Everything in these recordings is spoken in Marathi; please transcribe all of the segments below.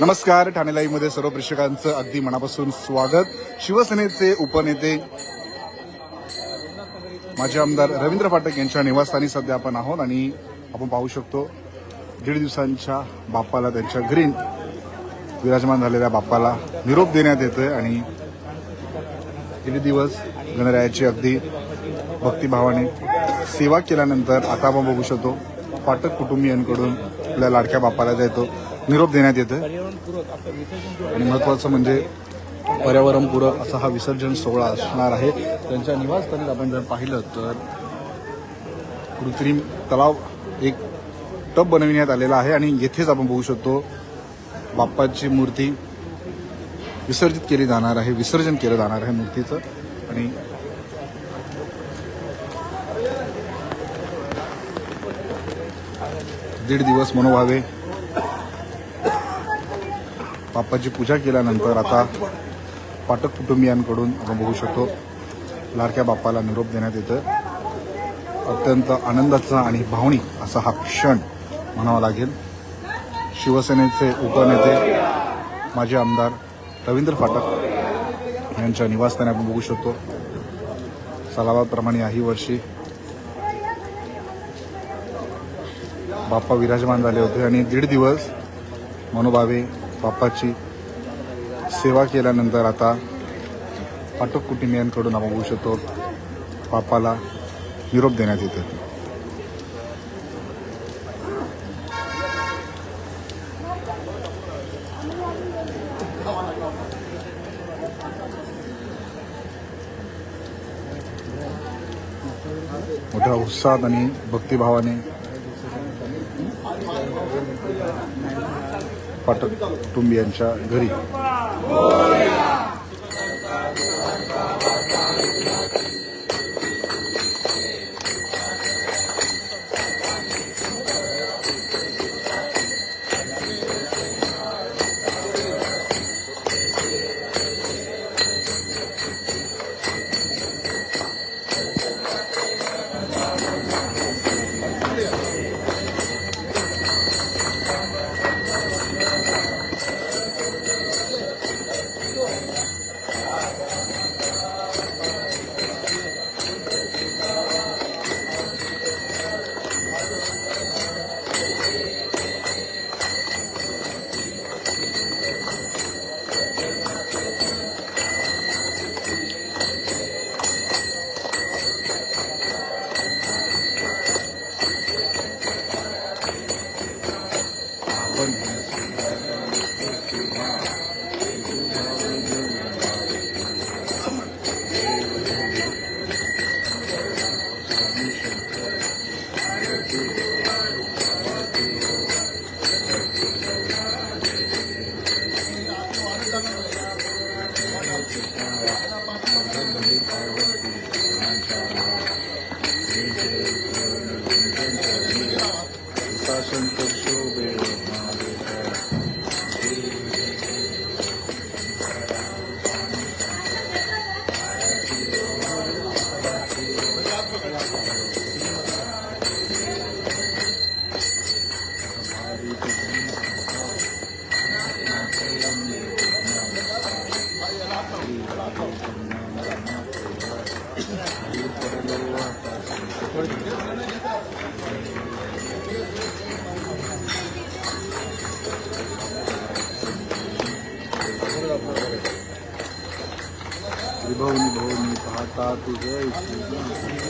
नमस्कार ठाणे लाईव्हमध्ये सर्व प्रेक्षकांचं अगदी मनापासून स्वागत. शिवसेनेचे उपनेते माजी आमदार रवींद्र फाटक यांच्या निवासस्थानी सध्या आपण आहोत आणि आपण पाहू शकतो दीड दिवसांच्या बाप्पाला त्यांच्या घरी विराजमान झालेल्या बाप्पाला निरोप देण्यात येतोय आणि दीड दिवस गणरायाची अगदी भक्तिभावाने सेवा केल्यानंतर आता आपण बघू शकतो फाटक कुटुंबियांकडून आपल्या लाडक्या बाप्पाला देतो निरोप देण्यात येतोय. आणि महत्वाचं म्हणजे पर्यावरणपूरक असा हा विसर्जन सोहळा असणार आहे. त्यांच्या निवासस्थानी आपण जर पाहिलं तर कृत्रिम तलाव एक टब बनविण्यात आलेला आहे आणि येथेच आपण बघू शकतो बाप्पाची मूर्ती विसर्जित केली जाणार आहे विसर्जन केलं जाणार आहे मूर्तीचं. आणि दीड दिवस मनोभावे बाप्पाची पूजा केल्यानंतर आता पाठक कुटुंबियांकडून आपण बघू शकतो लाडक्या बाप्पाला निरोप देण्यात येतं अत्यंत आनंदाचा आणि भावनिक असा हा क्षण म्हणावा लागेल. शिवसेनेचे उपनेते माजी आमदार रवींद्र फाटक यांच्या निवासस्थानी आपण बघू शकतो. सलाबाप्रमाणे याही वर्षी बाप्पा विराजमान झाले होते आणि दीड दिवस मनोभावे बाप्पाची सेवा केल्यानंतर आता पाटक कुटुंबियांकडून आपण बघू शकतो बाप्पाला निरोप देण्यात येतो मोठ्या उत्साहात आणि भक्तिभावाने पाटक कुटुंबियांच्या घरी. Obrigado, gente.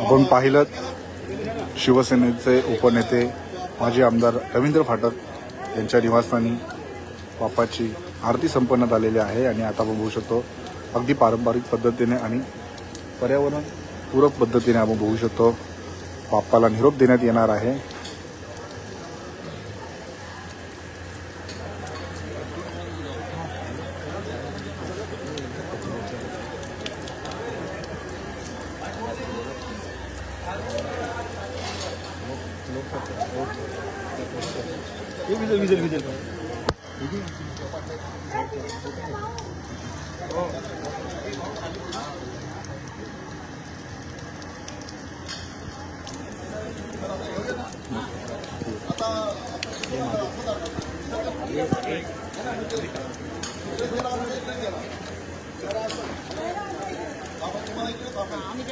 आपण पाहिलं शिवसेनेचे उपनेते माजी आमदार रवींद्र फाटक यांच्या निवासस्थानी बाप्पाची आरती संपन्न झालेली आहे आणि आता आपण बघू शकतो अगदी पारंपरिक पद्धतीने आणि पर्यावरण पूरक पद्धतीने आपण बघू शकतो. बाप्पाला निरोप देण्यात येणार आहे. 여기서 여기서 여기서 여기 어. আমি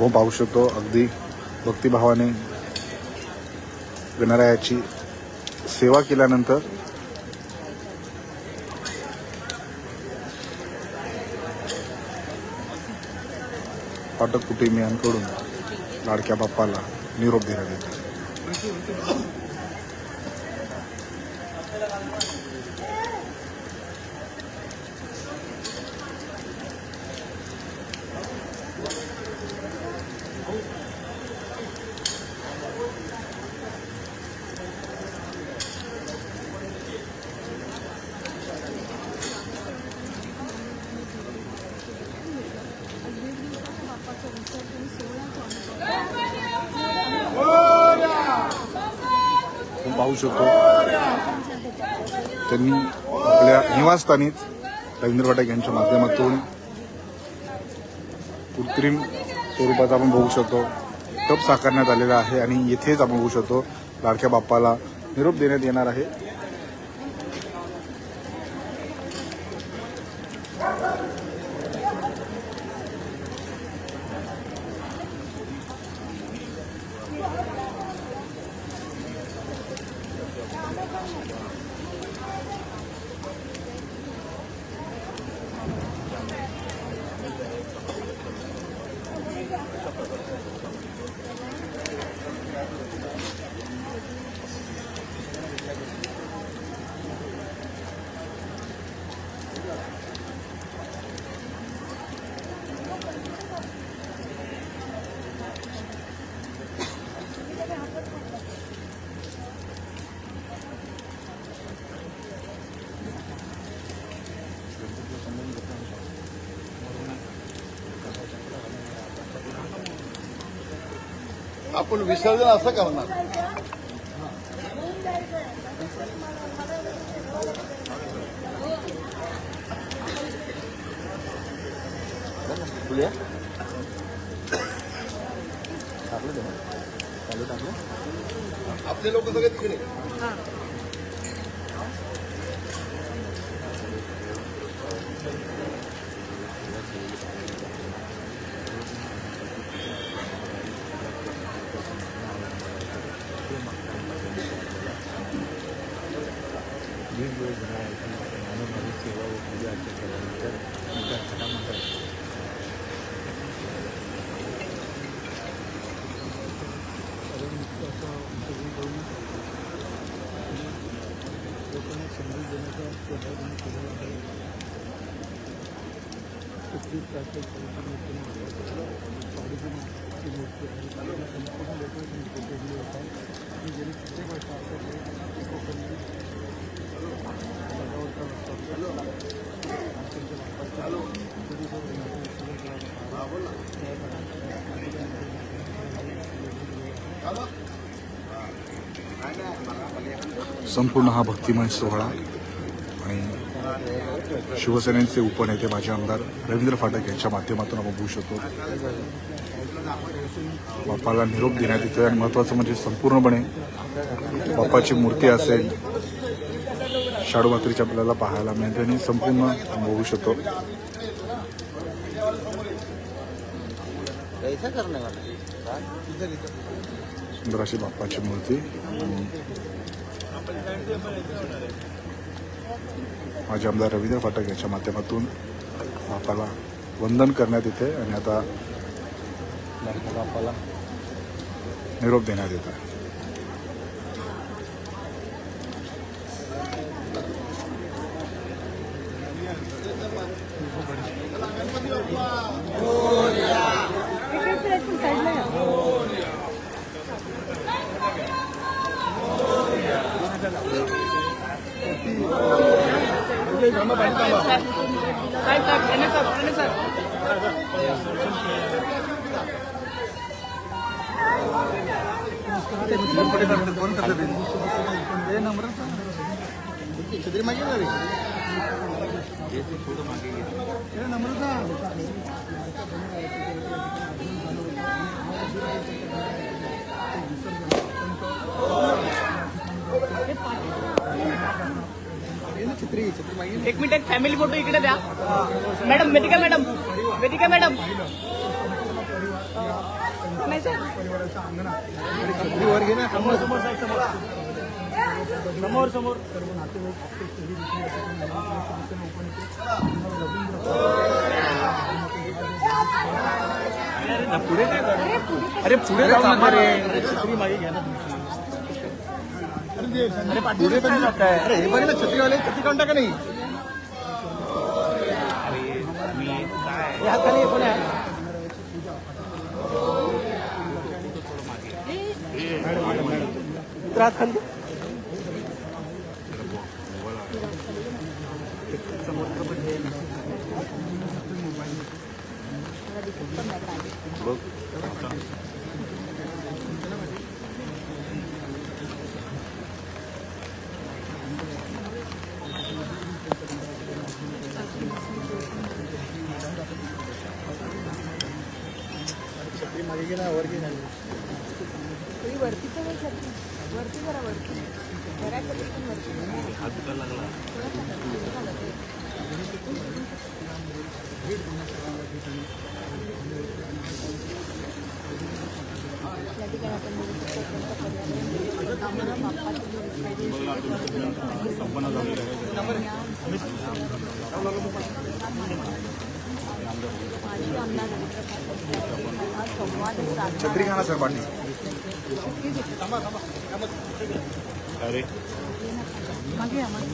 आपण पाहू शकतो. अगदी भक्तिभावाने गणरायाची सेवा केल्यानंतर पाठक कुटुंबियांकडून लाडक्या बाप्पाला निरोप देण्यात येतो पाहू शकतो. त्यांनी आपल्या निवासस्थानीच रवींद्र फाटक यांच्या माध्यमातून कृत्रिम स्वरूपाचा आपण बघू शकतो. टप साकारण्यात आलेला आहे आणि येथेच आपण बघू शकतो लाडक्या बाप्पाला निरोप देण्यात येणार आहे. आपण विसर्जन असं करणार. आपले लोक सगळे तिकडे. संपूर्ण हा भक्तिमय आणि शिवसेनेचे उपनेते माजी आमदार रवींद्र फाटक यांच्या माध्यमातून आपण बघू शकतो. बाप्पाला निरोप देण्यात येतोय आणि महत्वाचं म्हणजे संपूर्णपणे बाप्पाची मूर्ती असेल शाडूमात्रीची आपल्याला पाहायला मिळते आणि संपूर्ण बघू शकतो. कैसा सुंदर अशी बाप्पाची मूर्ती. आणि माझे आमदार रवींद्र फाटक यांच्या माध्यमातून बापाला वंदन करण्यात येते आणि आता बापाला निरोप देण्यात येत. आहे Oh छत्री मागे ना रे एक मिनिट एक फॅमिली फोटो इकडे द्या. Madam Vedika madam Vedika madam. नाही सर. ना. समोर समोर. समोर समोर अरे पुढे जाऊ नका रे पुढे पण अरे हे बरे ना छत्रीवाले छत्री काढून टाका नाही त्रास खाली तुम्ही वरती तर वर छत्री. वरती जरा वरती बऱ्यापैकी पण वरती या ठिकाणी आपण बघू शकतो अत्यंत पर्यावरण बाप्पाची मूर्ती माजी आमदार रवींद्र पाटील यांनी हा संवाद साधला छत्री खाना सर पाणी मागे मागे.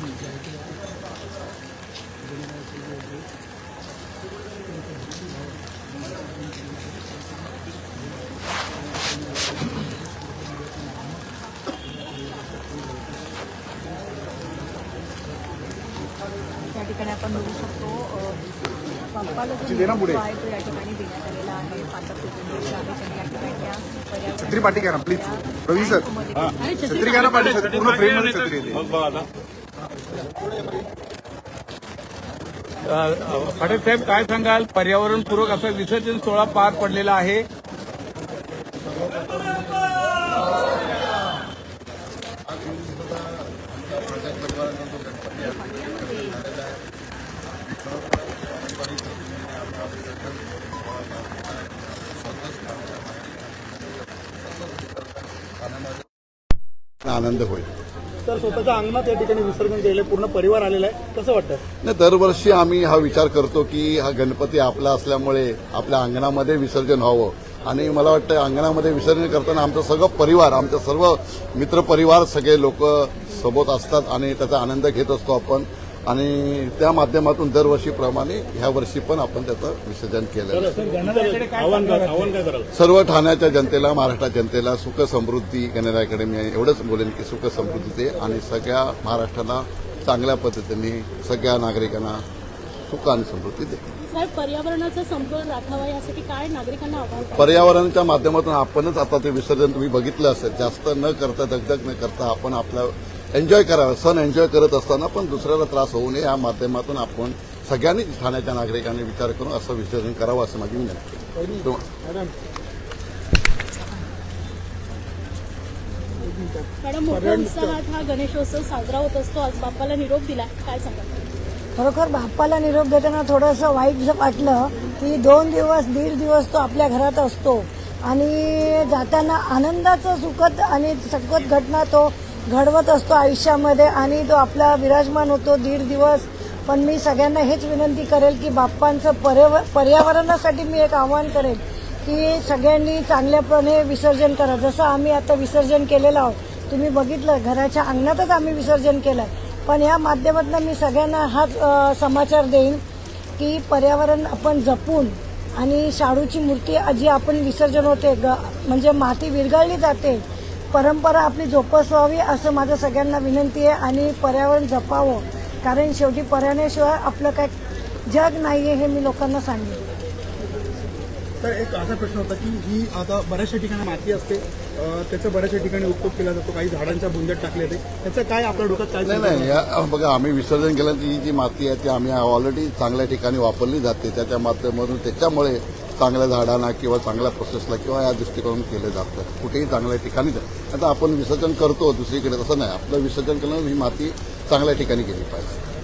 आपण बघू शकतो. अ, बाप्पाला जो दे ना पुढे. निरोप आहे तो या ठिकाणी देण्यात आलेला आहे. पालक कुटुंबीय आहे त्यांनी या ठिकाणी त्या पर्यावरण छत्री पाठी ना प्लीज रवी सर छत्री घ्या ना पाठी छत्री पूर्ण फ्रेममध्ये छत्री येते. पाटील साहेब काय सांगाल? पर्यावरणपूरक असा विसर्जन सोहळा पार पडलेला आहे. आनंद होईल. तर स्वतःच्या अंगणात या ठिकाणी विसर्जन आहे. पूर्ण परिवार आलेला आहे. कसं वाटतं नाही दरवर्षी आम्ही हा विचार करतो की हा गणपती आपला असल्यामुळे आपल्या अंगणामध्ये विसर्जन व्हावं. आणि मला वाटतं अंगणामध्ये विसर्जन करताना आमचा सगळं परिवार आमचा सर्व मित्रपरिवार सगळे लोक सोबत असतात आणि त्याचा आनंद घेत असतो आपण. आणि त्या माध्यमातून दरवर्षीप्रमाणे ह्या वर्षी पण आपण त्याचं विसर्जन केलं सर्व ठाण्याच्या जनतेला महाराष्ट्र जनतेला सुख समृद्धी गणेश अकॅडमी आहे एवढंच बोलेन की सुख समृद्धी दे आणि सगळ्या महाराष्ट्राला चांगल्या पद्धतीने सगळ्या नागरिकांना सुख आणि समृद्धी दे. पर्यावरणाचा समतोल राखावा यासाठी काय नागरिकांना आव्हान? पर्यावरणाच्या माध्यमातून आपणच आता ते विसर्जन तुम्ही बघितलं असेल जास्त न करता दगदग न करता आपण आपला एन्जॉय करावा सण एन्जॉय करत असताना पण दुसऱ्याला त्रास होऊ नये या माध्यमातून आपण सगळ्यांनी ठाण्याच्या नागरिकांनी विचार करून असं विसर्जन करावं असं माझी विनंती मॅडम. हा गणेशोत्सव साजरा होत असतो. आज बाप्पाला निरोप दिला काय खरोखर बाप्पाला निरोप देताना थोडंसं वाईट जर वाटलं की दोन दिवस दीड दिवस तो आपल्या घरात असतो. आणि जाताना आनंदाचं सुखद आणि सखद घटना तो घडवत असतो आयुष्यामध्ये आणि तो आपला विराजमान होतो दीड दिवस. पण मी सगळ्यांना हेच विनंती करेल की बाप्पांचं पर्याव पर्यावरणासाठी मी एक आव्हान करेल की सगळ्यांनी चांगल्यापणे विसर्जन करा. जसं आम्ही आता विसर्जन केलेलं आहोत तुम्ही बघितलं घराच्या अंगणातच आम्ही विसर्जन केलं पण या माध्यमातून मी सगळ्यांना हाच समाचार देईन की पर्यावरण आपण जपून आणि शाडूची मूर्ती जी आपण विसर्जन होते ग म्हणजे माती विरघळली जाते परंपरा आपली जोपासवावी असं माझं सगळ्यांना विनंती आहे आणि पर्यावरण जपावं. कारण शेवटी पर्यावरणाशिवाय आपलं काय जग नाही आहे हे मी लोकांना सांगेन. तर एक असा प्रश्न होता की ही आता बऱ्याचशा ठिकाणी माती असते. त्याचा बऱ्याचशा ठिकाणी उपयोग केला जातो. काही झाडांच्या बुंद्यात टाकले जाते. त्याचं काय आपल्या डोक्यात काय नाही नाही बघा आम्ही विसर्जन केल्यानंतर ही जी माती आहे ती आम्ही ऑलरेडी चांगल्या ठिकाणी वापरली जाते. त्याच्या माध्यमातून त्याच्यामुळे चांगल्या झाडांना किंवा चांगल्या प्रोसेसला किंवा या दृष्टिकोन केलं जातं. कुठेही चांगल्या ठिकाणी आता आपण विसर्जन करतो दुसरीकडे तसं नाही. आपलं विसर्जन केलं ही माती चांगल्या ठिकाणी केली पाहिजे.